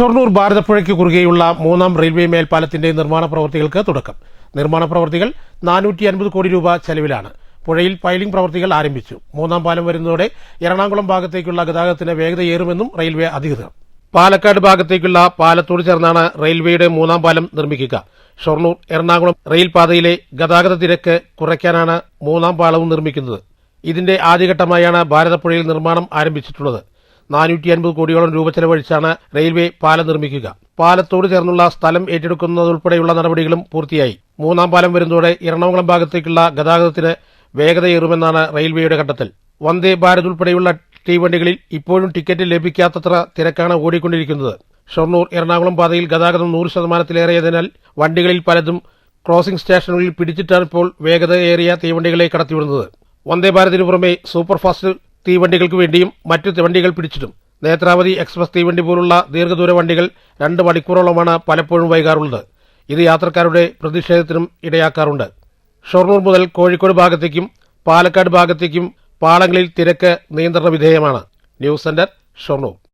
ഷൊർണൂർ ഭാരതപ്പുഴയ്ക്ക് കുറുകെയുള്ള മൂന്നാം റെയിൽവേ മേൽപ്പാലത്തിന്റെ നിർമ്മാണ പ്രവൃത്തികൾക്ക് തുടക്കം. നിർമ്മാണ പ്രവൃത്തികൾ നാനൂറ്റി അൻപത് കോടി രൂപ ചെലവിലാണ്. പുഴയിൽ പൈലിംഗ് പ്രവൃത്തികൾ ആരംഭിച്ചു. മൂന്നാം പാലം വരുന്നതോടെ എറണാകുളം ഭാഗത്തേക്കുള്ള ഗതാഗതത്തിന് വേഗതയേറുമെന്നും റെയിൽവേ അധികൃതർ. പാലക്കാട് ഭാഗത്തേക്കുള്ള പാലത്തോട് ചേർന്നാണ് റെയിൽവേയുടെ മൂന്നാം പാലം നിർമ്മിക്കുക. ഷൊർണൂർ എറണാകുളം റെയിൽ പാതയിലെ ഗതാഗത തിരക്ക് കുറയ്ക്കാനാണ് മൂന്നാം പാലവും നിർമ്മിക്കുന്നത്. ഇതിന്റെ ആദ്യഘട്ടമായാണ് ഭാരതപ്പുഴയിൽ നിർമ്മാണം ആരംഭിച്ചിട്ടുള്ളത്. നാനൂറ്റി അൻപത് കോടിയോളം രൂപ ചെലവഴിച്ചാണ് റെയിൽവേ പാലം നിർമ്മിക്കുക. പാലത്തോട് ചേർന്നുള്ള സ്ഥലം ഏറ്റെടുക്കുന്നതുൾപ്പെടെയുള്ള നടപടികളും പൂർത്തിയായി. മൂന്നാം പാലം വരുന്നതോടെ എറണാകുളം ഭാഗത്തേക്കുള്ള ഗതാഗതത്തിന് വേഗതയേറുമെന്നാണ് റെയിൽവേയുടെ കണ്ടെത്തൽ. വന്ദേ ഭാരത് ഉൾപ്പെടെയുള്ള തീവണ്ടികളിൽ ഇപ്പോഴും ടിക്കറ്റ് ലഭിക്കാത്തത്ര തിരക്കാണ് ഓടിക്കൊണ്ടിരിക്കുന്നത്. ഷൊർണൂർ എറണാകുളം പാതയിൽ ഗതാഗതം നൂറ് ശതമാനത്തിലേറെയതിനാൽ വണ്ടികളിൽ പലതും ക്രോസിംഗ് സ്റ്റേഷനുകളിൽ പിടിച്ചിട്ടാണ് ഇപ്പോൾ വേഗതയേറിയ തീവണ്ടികളെ കടത്തിവിടുന്നത്. വന്ദേ ഭാരതിനു പുറമെ സൂപ്പർഫാസ്റ്റ് തീവണ്ടികൾക്ക് വേണ്ടിയും മറ്റു തീവണ്ടികൾ പിടിച്ചിട്ടും നേത്രാവതി എക്സ്പ്രസ് തീവണ്ടി പോലുള്ള ദീർഘദൂര വണ്ടികൾ രണ്ട് മണിക്കൂറോളമാണ് പലപ്പോഴും വൈകാറുള്ളത്. ഇത് യാത്രക്കാരുടെ പ്രതിഷേധത്തിനും ഇടയാക്കാറുണ്ട്. ഷൊർണൂർ മുതൽ കോഴിക്കോട് ഭാഗത്തേക്കും പാലക്കാട് ഭാഗത്തേക്കും പാളങ്ങളിൽ തിരക്ക് നിയന്ത്രണ വിധേയമാണ്. News centre Shoranur.